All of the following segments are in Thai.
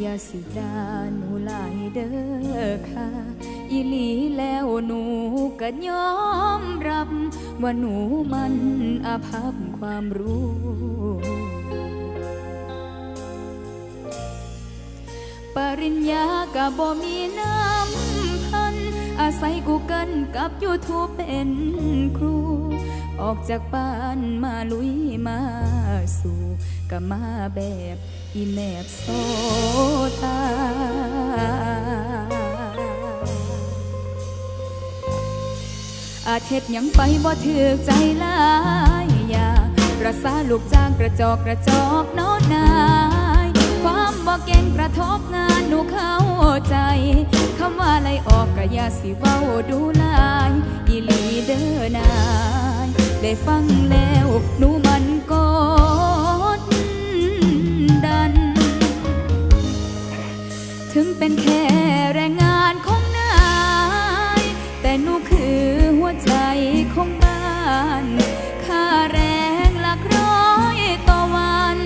อย่าสิดาหนูหลายเด้อค่ะอีหลีแล้วหนูก็ยอมรับ ว่าหนูมันอาภัพความรู้ ปริญญากับบ่มีน้ำพัน อาศัยกูเกิลกับ YouTube เป็นครู ออกจากบ้านมาลุยมาสู่ก็มาแบบอีแนบโซตา อาเทศยังไปบ่ถือใจหลายอย่าประสาลูกจ้างกระจอกกระจอกน้อนาย ความบ่เก่งกระทบงานหนูเข้าใจ คำว่าไล่ออกก็ยาสิเว้าดู ได้ฟังแล้วหนูมันกดดัน ถึงเป็นแค่แรงงานของนาย แต่หนูคือหัวใจของบ้าน ค่าแรงหลักร้อยต่อวัน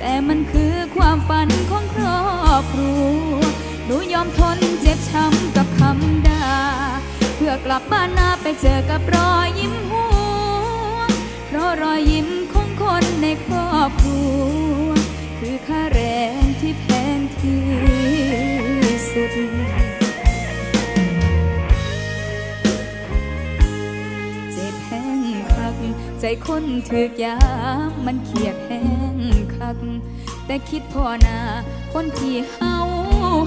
แต่มันคือความฝันของครอบครัว หนูยอมทนเจ็บช้ำกับคำด่า เพื่อกลับบ้านนาไปเจอกับรอยยิ้ม เพราะรอยยิ้มของคนในครอบครัว คือค่าแรงที่แพงที่สุด เจ็บแห้งคัก ใจคนถือกยามมันเขียดแห้งคัก แต่คิดพอนาคนที่เฮา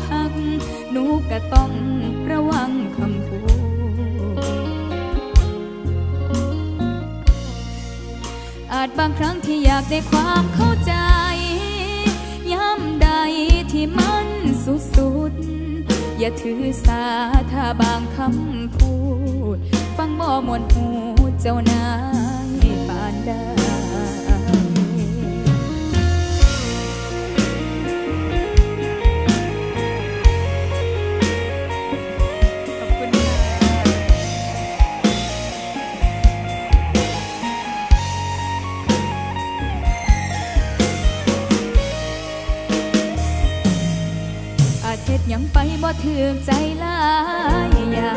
หัก หนูก็ต้องระวังคำ บางครั้งที่อยากได้ความเข้าใจ ย้ำใดที่มันสุดๆ อย่าถือสาถ้าบางคำพูด ฟังบ่มวนหูเจ้านา ยังไปบ่ถือใจลายอย่า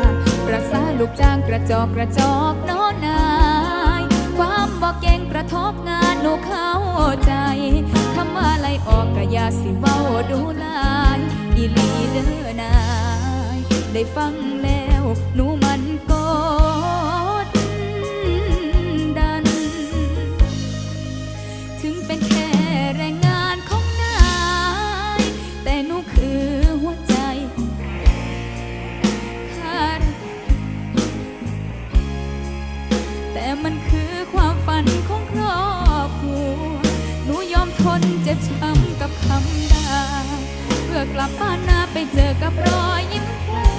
ประสาลูกจ้างกระจอกกระจอกน้อนาย ความบ่เก่งกระทบงานหนูเข้าใจคำว่าไล่ออกกระยาสิเว้าดูลายอีลีเด้อนาย ได้ฟังแล้วหนู กลับบ้านนาไปเจอกับรอยยิ้มหัว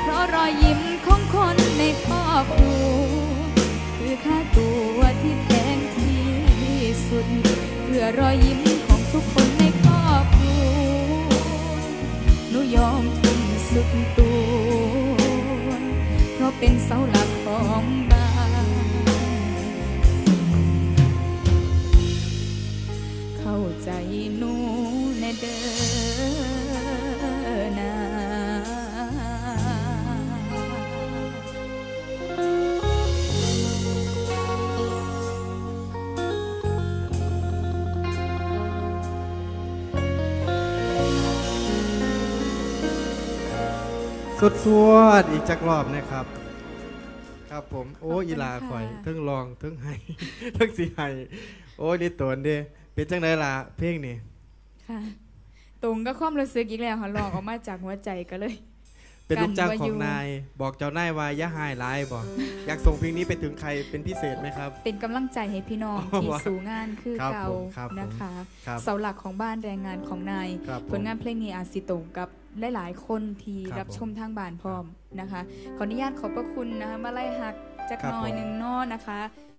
เพราะรอยยิ้มของคนในครอบครัวคือค่าตัวที่แพงที่สุด เพื่อรอยยิ้มของทุกคนในครอบครัวหนูยอมทุ่มสุดตัว เข้าใจหนูในเด้อนาสุดสวดอีกจักรอบนะครับ ครับผมโอ้ขอบคุณอีหลาค่ะข่อยเทั้งลองเทั้งไห้เทั้งสีไห้โอ้ยนี่ตนเด้ เป็นจังไดล่ะเพลงนี่ค่ะ ตรงก็ความรู้สึกอีกแล้วค่ะลองออกมาจากหัวใจก็เลย เป็นลูกจ้างกันขว่าออยู่งนาย บอกเจ้านายว่าอย่าหายร้ายบอกอยากส่งเพลงนี้ไปถึงใครเป็นพิเศษไหมครับ เป็นกำลังใจให้พี่น้องอ๋อที่ว่าสู่งานคือครับเก่าผมครับผมนะคะครับเสาหลักของบ้านแรงงานของนายครับผลงานเพลงนี้อาจสิตรงกับหลายๆคนที่ครับรับชมผมทางบ้านพร้อมนะคะ ขออนุญาตขอบพระคุณนะคะมาไล่หักจักครับหน้อยผมหนึ่งเนอนะคะ